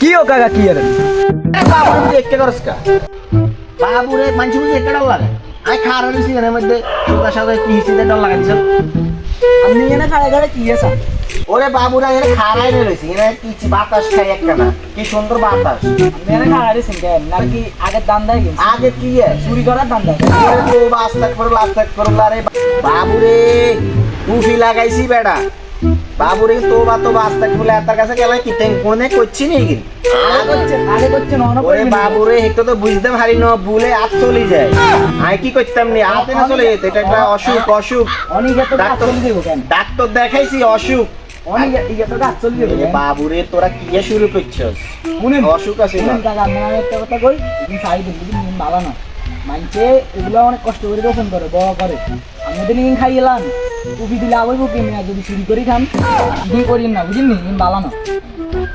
কি ও কাকা কি এর বাবুরে বুঝে একে করস কা? বাবুরে মানুষ বুঝে একে ডর লাগে? আমি খারাপ হয়েছি এর মধ্যে সোজা সাজা কি হিসেবে ডর লাগাই দিছ আপনি এনে খাড়া খাড়া কি এসা ওরে বাবুরা এর খারাই রয়েছে। এর কি বাতাস খাই একটা না। কি সুন্দর বাতাস। আপনি এনে খাড়া দিছেন কেন না কি আগের দান দেয় আগে কি? চুরি করার দান দেয়? ওরে বাস্তাক করল আস্তাক করল আরে বাবুরে! টুপি লাগাইছি বেড়া। বাবুরে তো বা তো বলে তার কাছে কি তেন কোনে করছি নি কি ওরে বাবুরে একটু তো বুঝতে পারি না ভুলে হাত চলে যায়। আমি কি করতাম নি? হাতে না চলে যেত এটা একটা অসুখ অসুখ। অনেক ডাক্তার- ডাক্তার দেখাইছি অসুখ। বাবুরে তোরা কি শুরু করছস? অসুখ আছে না কথা কই? তুমি সাই দিন বুঝলি নিন ভালো না। মানছে এগুলো অনেক কষ্ট করে রোপণ করে বড় করে। আমি তো নিন খাই এলাম টুপি দিলে আবার বুকে নিয়ে যদি চুরি করি খান ইন করিয়েন না বুঝলি ইন ভালো না।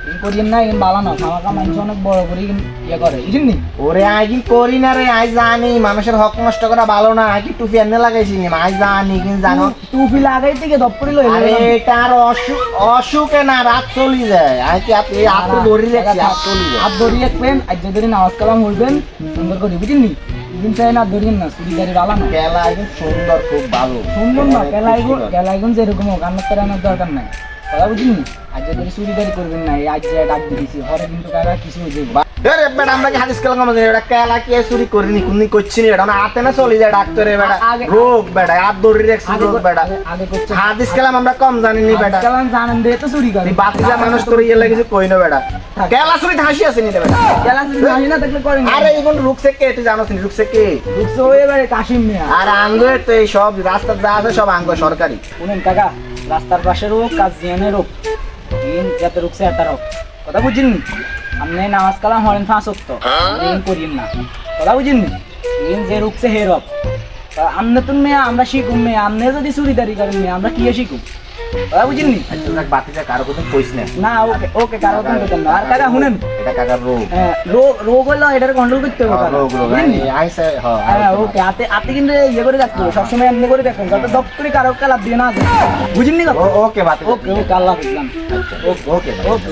ইন করিয়েন না ইন ভালো না। খাওয়া খাওয়া মানুষ অনেক বড় করে ইয়ে করে বুঝলি ওরে কি করি না রে আই জানি মানুষের হক নষ্ট করা ভালো না। কি টুপি এনে লাগাইছি আই জানি কিন্তু জানো? টুপি লাগাই থেকে দপ করে লই আরে এটা আর অসুখ অসুখে না রাত চলি যায়। আই কি আপনি আপনি ধরি রাখছি হাত চলি যায়। ধরিয়ে রাখবেন আর যে ধরে নামাজ কালাম হইবেন সুন্দর করে বুঝলি দিন চাই না দুদিন না চুরি গাড়ি ভালো না। কেলা একদম সুন্দর খুব ভালো। সুন্দর না কেলাইগুন কেলাইগুন যেরকম হোক আন্নার তার আনার দরকার নাই। কথা বুঝলি? আজ যদি করে চুরি গাড়ি করবেন না এই আজ যে ডাক দিয়েছি হরে কিন্তু কারা কিছু হয়ে যাবে আরে বেটা আমরা কি হাদিস কালাম এটা খেলা কি চুরি করিনি করছি নি এটা না হাতে না চলি যায় ডাক্তারে বেটা। রোগ বেটা রাখছি রোগ হাদিস কালাম আমরা কম জানি নি বেটা। কালাম জানেন দিয়ে তো চুরি করে। বাতিজা মানুষ তোর ইয়ে লাগিছে কই না বেটা। কেলা চুরি হাসি আছে নি বেটা। কেলা চুরি জানি না থাকলে করেন আরে এখন রুকসে কে তুই জানোস নি? রুকসে কে? বুঝছ ওই এবারে কাশিম মিয়া। আর আঙ্গ তো এই সব রাস্তা যা আছে সব আঙ্গ সরকারি। শুনেন কাকা রাস্তার পাশে রোগ কাজ জিয়ানের রোগ। যাতে রুকছে রোগ। কথা বুঝিনি আপনি নামাজ কালাম হরেন ফাঁস তো দিন করিয়েন না। কথা বুঝিনি যে রুকছে হে রব। আমনে তুমি মেয়ে আমরা শিখুম মেয়ে। আমনে যদি চুরিদারি করেন মেয়ে আমরা কি শিখুম? কথা বুঝিনি আচ্ছা কারও কথা কইস না। না ওকে ওকে কারও কথা না। আর কাকা শুনেন। এটা কাকার রোগ। হ্যাঁ, রোগ রোগ হলো এটার কন্ট্রোল করতে হবে হ্যাঁ। রোগ হ্যাঁ হ্যাঁ ওকে হাতে হাতে কিন্তু ইয়ে করে রাখতে হবে। সবসময় এমনি করে রাখবেন যাতে দপ করে কারও কালা দিয়ে না বুঝলি ও- ওকে ওকে ওকে আল্লাহ ওকে ওকে ওকে ওকে